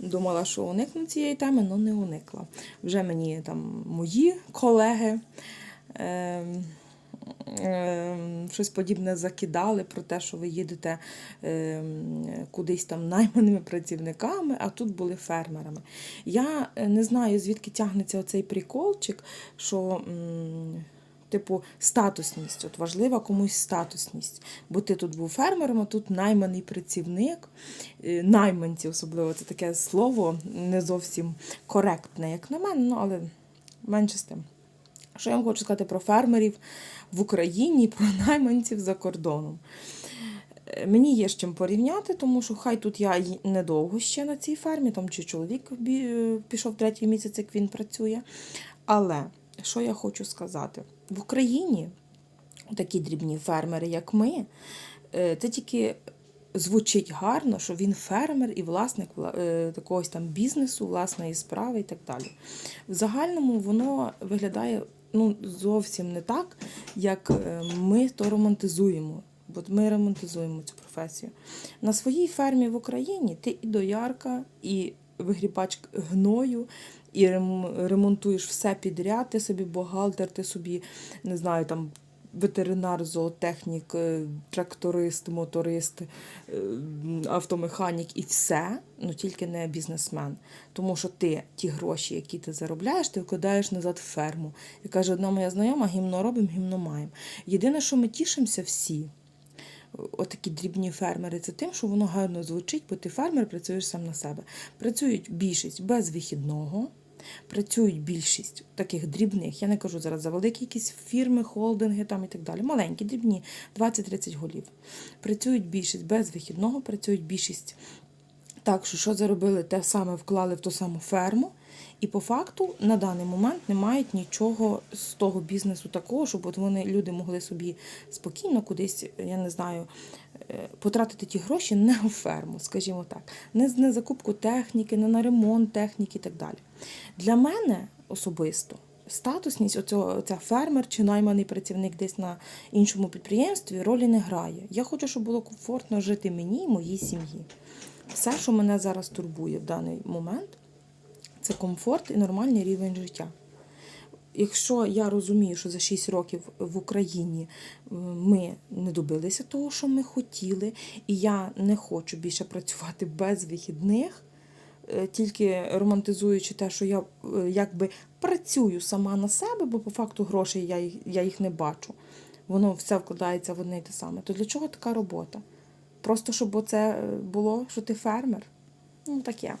думала, що уникну цієї теми, але не уникла. Вже мені там мої колеги. Е, Ем, щось подібне закидали про те, що ви їдете ем, кудись там найманими працівниками, а тут були фермерами. Я е, не знаю, звідки тягнеться оцей приколчик, що. м, Типу, статусність, от важлива комусь статусність. Бо ти тут був фермером, а тут найманий працівник, Е, найманці, особливо це таке слово не зовсім коректне, як на мене, ну але менше з тим. Що я вам хочу сказати про фермерів в Україні, про найманців за кордоном. Е, Мені є з чим порівняти, тому що хай тут я недовго ще на цій фермі, там чи чоловік е, пішов третій місяць, як він працює. Але що я хочу сказати? В Україні такі дрібні фермери, як ми, е, це тільки звучить гарно, що він фермер і власник вла- е, якогось там бізнесу, власної справи і так далі. В загальному воно виглядає ну, зовсім не так, як е, ми то романтизуємо. Бо ми романтизуємо цю професію. На своїй фермі в Україні ти і доярка, і вигрібач гною, і ремонтуєш все підряд, ти собі бухгалтер, ти собі, не знаю, там ветеринар, зоотехнік, е, тракторист, моторист, е, автомеханік і все, ну тільки не бізнесмен. Тому що ти ті гроші, які ти заробляєш, ти вкладаєш назад в ферму. І каже, одна моя знайома, гімно робимо, гімно маємо. Єдине, що ми тішимося всі, отакі дрібні фермери, це тим, що воно гарно звучить, бо ти фермер працюєш сам на себе. Працюють більшість без вихідного. Працюють більшість таких дрібних. Я не кажу зараз за великі якісь фірми, холдинги там і так далі. Маленькі, дрібні, 20-30 голів. Працюють більшість без вихідного, працюють більшість так, що що заробили, те саме вклали в ту саму ферму. І по факту на даний момент не мають нічого з того бізнесу такого, щоб от вони люди могли собі спокійно кудись, я не знаю, е, потратити ті гроші не у ферму, скажімо так, не на закупку техніки, не на ремонт техніки і так далі. Для мене особисто статусність оцього, ця фермер чи найманий працівник десь на іншому підприємстві ролі не грає. Я хочу, щоб було комфортно жити мені і моїй сім'ї. Все, що мене зараз турбує в даний момент, це комфорт і нормальний рівень життя. Якщо я розумію, що за 6 років в Україні е, ми не добилися того, що ми хотіли, і я не хочу більше працювати без вихідних, е, тільки романтизуючи те, що я е, якби працюю сама на себе, бо по факту грошей я їх, я їх не бачу. Воно все вкладається в одне й те саме. То для чого така робота? Просто щоб оце е, було, що ти фермер? Ну, таке.